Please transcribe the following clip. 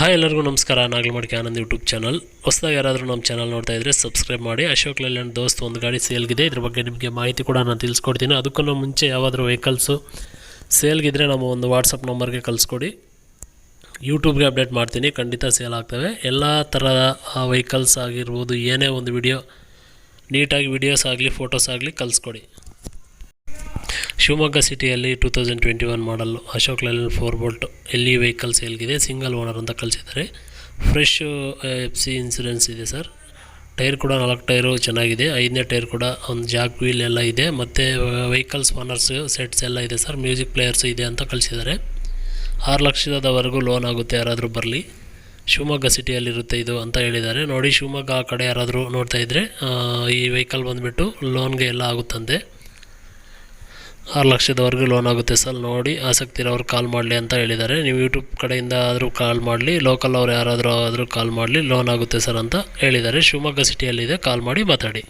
Hi ಎಲ್ಲರಿಗೂ ನಮಸ್ಕಾರ. ನಾಗಲ್ ಮಡಿಕೆ ಆನಂದ್ ಯೂಟ್ಯೂಬ್ ಚಾನಲ್ ಹೊಸದಾಗಿ ಯಾರಾದರೂ ನಮ್ಮ ಚಾನಲ್ ನೋಡ್ತಾ ಇದ್ದರೆ ಸಬ್ಸ್ಕ್ರೈಬ್ ಮಾಡಿ. ಅಶೋಕ್ ಲೈಲ್ಯಾಂಡ್ ದೋಸ್ತ್ ಒಂದು ಗಾಡಿ ಸೇಲ್ಗಿದೆ ಇದ್ರ ಬಗ್ಗೆ ನಿಮಗೆ ಮಾಹಿತಿ ಕೂಡ ನಾನು ತಿಳಿಸ್ಕೊಡ್ತೀನಿ. ಅದಕ್ಕೂ ಮುಂಚೆ ಯಾವಾದರೂ ವೆಹಿಕಲ್ಸು ಸೇಲ್ಗಿದ್ರೆ ನಮ್ಮ ಒಂದು ವಾಟ್ಸಪ್ ನಂಬರ್ಗೆ ಕಳಿಸ್ಕೊಡಿ. ಯೂಟ್ಯೂಬ್ಗೆ ಅಪ್ಡೇಟ್ ಮಾಡ್ತೀನಿ. ಖಂಡಿತ ಸೇಲ್ ಆಗ್ತವೆ. ಎಲ್ಲ ಥರದ ವೆಹಿಕಲ್ಸ್ ಆಗಿರ್ಬೋದು, ಏನೇ ಒಂದು ವಿಡಿಯೋ ನೀಟಾಗಿ ವಿಡಿಯೋಸ್ ಆಗಲಿ ಫೋಟೋಸ್ ಆಗಲಿ ಕಳಿಸ್ಕೊಡಿ. ಶಿವಮೊಗ್ಗ ಸಿಟಿಯಲ್ಲಿ two thousand twenty one model Ashok Leyland four bolt ಎಲ್ಲಿ ವೆಹಿಕಲ್ ಸೇಲ್ಗಿದೆ ಸಿಂಗಲ್ ಓನರ್ ಅಂತ ಕಳಿಸಿದ್ದಾರೆ. ಫ್ರೆಶ್ ಎಫ್ ಸಿ ಇನ್ಸೂರೆನ್ಸ್ ಇದೆ ಸರ್. ಟೈರ್ ಕೂಡ ನಾಲ್ಕು ಟೈರು ಚೆನ್ನಾಗಿದೆ. ಐದನೇ ಟೈರ್ ಕೂಡ ಒಂದು ಜಾಕ್ ವೀಲ್ ಎಲ್ಲ ಇದೆ. ಮತ್ತು ವೆಹಿಕಲ್ಸ್ ಓನರ್ಸ್ ಸೆಟ್ಸ್ ಎಲ್ಲ ಇದೆ ಸರ್. ಮ್ಯೂಸಿಕ್ ಪ್ಲೇಯರ್ಸ್ ಇದೆ ಅಂತ ಕಳಿಸಿದ್ದಾರೆ. ಆರು ಲಕ್ಷದವರೆಗೂ ಲೋನ್ ಆಗುತ್ತೆ ಯಾರಾದರೂ ಬರಲಿ. ಶಿವಮೊಗ್ಗ ಸಿಟಿಯಲ್ಲಿರುತ್ತೆ ಇದು ಅಂತ ಹೇಳಿದ್ದಾರೆ. ನೋಡಿ, ಶಿವಮೊಗ್ಗ ಆ ಕಡೆ ಯಾರಾದರೂ ನೋಡ್ತಾ ಇದ್ದರೆ ಈ ವೆಹಿಕಲ್ ಬಂದುಬಿಟ್ಟು ಲೋನ್ಗೆ ಎಲ್ಲ ಆಗುತ್ತಂತೆ. ಆರು ಲಕ್ಷದವರೆಗೂ ಲೋನ್ ಆಗುತ್ತೆ ಸರ್. ನೋಡಿ, ಆಸಕ್ತಿ ಇರೋರು ಕಾಲ್ ಮಾಡಲಿ ಅಂತ ಹೇಳಿದ್ದಾರೆ. ನೀವು ಯೂಟ್ಯೂಬ್ ಕಡೆಯಿಂದ ಆದರೂ ಕಾಲ್ ಮಾಡಲಿ ಲೋಕಲ್ ಅವ್ರು ಯಾರಾದರೂ ಆದರೂ ಕಾಲ್ ಮಾಡಲಿ ಲೋನ್ ಆಗುತ್ತೆ ಸರ್ ಅಂತ ಹೇಳಿದ್ದಾರೆ. ಶಿವಮೊಗ್ಗ ಸಿಟಿಯಲ್ಲಿದೆ ಕಾಲ್ ಮಾಡಿ ಮಾತಾಡಿ.